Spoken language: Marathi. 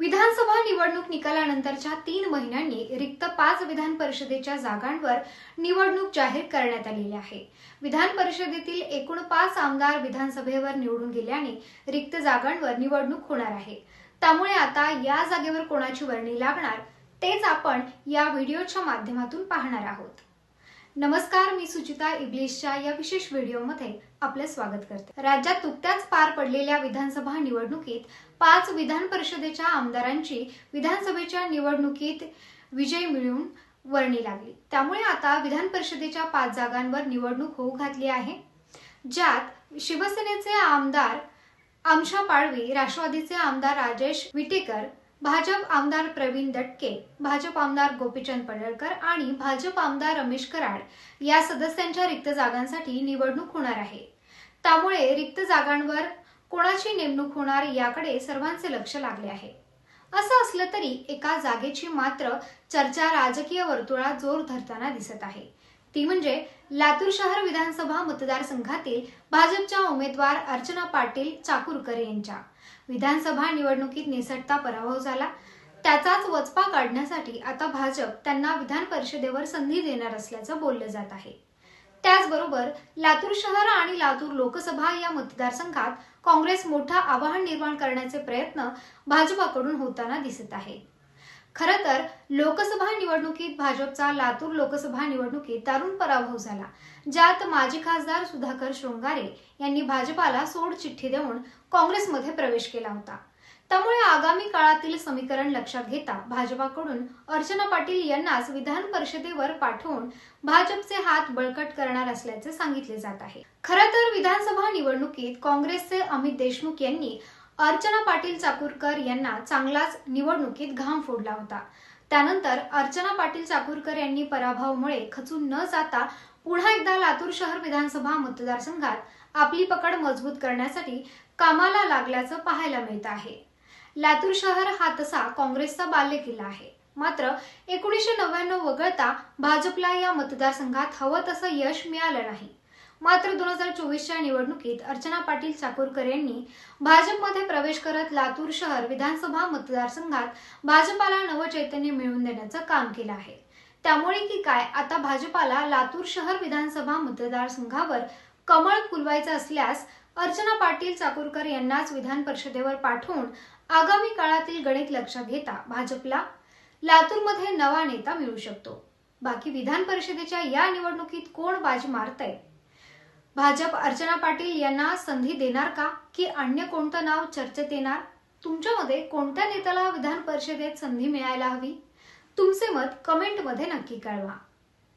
विधानसभा निवडणूक निकालानंतरच्या तीन महिन्यांनी रिक्त पाच विधान परिषदेच्या जागांवर निवडणूक जाहीर करण्यात आलेली आहे. विधान परिषदेतील एकूण पाच आमदार विधानसभेवर निवडून गेल्याने रिक्त जागांवर निवडणूक होणार आहे. त्यामुळे आता या जागेवर कोणाची वर्णी लागणार तेच आपण या व्हिडिओच्या माध्यमातून पाहणार आहोत. नमस्कार मी सुचिता इंग्लिशच्या या विशेष व्हिडिओमध्ये आपले स्वागत करते. राज्यात नुकत्याच पार पडलेल्या विधानसभा निवडणुकीत पाच विधान परिषदेच्या आमदारांची विधानसभेच्या निवडणुकीत विजय मिळवून वर्णी लागली. त्यामुळे आता विधान परिषदेच्या पाच जागांवर निवडणूक होऊ घातली आहे ज्यात शिवसेनेचे आमदार आमशा पाडवी राष्ट्रवादीचे आमदार राजेश विटेकर भाजप आमदार प्रवीण दटके भाजप आमदार गोपीचंद पडळकर आणि भाजप आमदार रमेश कराड या सदस्यांच्या रिक्त जागांसाठी निवडणूक होणार आहे. त्यामुळे रिक्त जागांवर कोणाची नेमणूक होणार याकडे सर्वांचे लक्ष लागले आहे. असं असलं तरी एका जागेची मात्र चर्चा राजकीय वर्तुळात जोर धरताना दिसत आहे. ती म्हणजे लातूर शहर विधानसभा मतदारसंघातील भाजपच्या उमेदवार अर्चना पाटील चाकूरकर यांच्या. विधानसभा निवडणुकीत निसटता पराभव झाला. त्याचाच वचपा काढण्यासाठी आता भाजप त्यांना विधान परिषदेवर संधी देणार असल्याचं बोललं जात आहे. त्याचबरोबर लातूर शहर आणि लातूर लोकसभा या मतदारसंघात काँग्रेस मोठा आवाहन निर्माण करण्याचे प्रयत्न भाजपाकडून होताना दिसत आहे. खरं तर लोकसभा निवडणुकीत भाजपचा लातूर लोकसभा निवडणुकीत दारुण पराभव झाला ज्यात माजी खासदार सुधाकर शृंगारे यांनी भाजपाला सोड चिठ्ठी देऊन काँग्रेसमध्ये प्रवेश केला होता. त्यामुळे आगामी काळातील समीकरण लक्षात घेता भाजपाकडून अर्चना पाटील यांनाच विधान परिषदेवर पाठवून भाजपचे हात बळकट करणार असल्याचे सांगितले जात आहे. खरं तर विधानसभा निवडणुकीत काँग्रेसचे अमित देशमुख यांनी अर्चना पाटील चाकूरकर यांना चांगलाच निवडणुकीत घाम फोडला होता. त्यानंतर अर्चना पाटील चाकूरकर यांनी पराभवामुळे खचून न जाता पुन्हा एकदा लातूर शहर विधानसभा मतदारसंघात आपली पकड मजबूत करण्यासाठी कामाला लागल्याचं पाहायला मिळत आहे. लातूर शहर हा तसा काँग्रेसचा बाल्यकिल्ला आहे. मात्र एकोणीसशे नव्याण्णव वगळता भाजपला या मतदारसंघात हवं तसं यश मिळालं नाही. मात्र दोन हजार चोवीसच्या निवडणुकीत अर्चना पाटील चाकूरकर यांनी भाजपमध्ये प्रवेश करत लातूर शहर विधानसभा मतदारसंघात भाजपाला नवचैतन्य मिळवून देण्याचं काम केलं आहे. त्यामुळे की काय आता भाजपाला लातूर शहर विधानसभा मतदारसंघावर कमळ फुलवायचं असल्यास अर्चना पाटील चाकूरकर यांनाच विधान परिषदेवर पाठवून आगामी काळातील गणित लक्षात घेता भाजपला लातूरमध्ये नवा नेता मिळू शकतो. बाकी विधान परिषदेच्या या निवडणुकीत कोण बाजी मारतय? भाजप अर्चना पाटील यांना संधी देणार का? की अन्य कोणतं नाव चर्चेत येणार? तुमच्यामध्ये कोणत्या नेत्याला विधान परिषदेत संधी मिळायला हवी? तुमचे मत कमेंटमध्ये नक्की कळवा.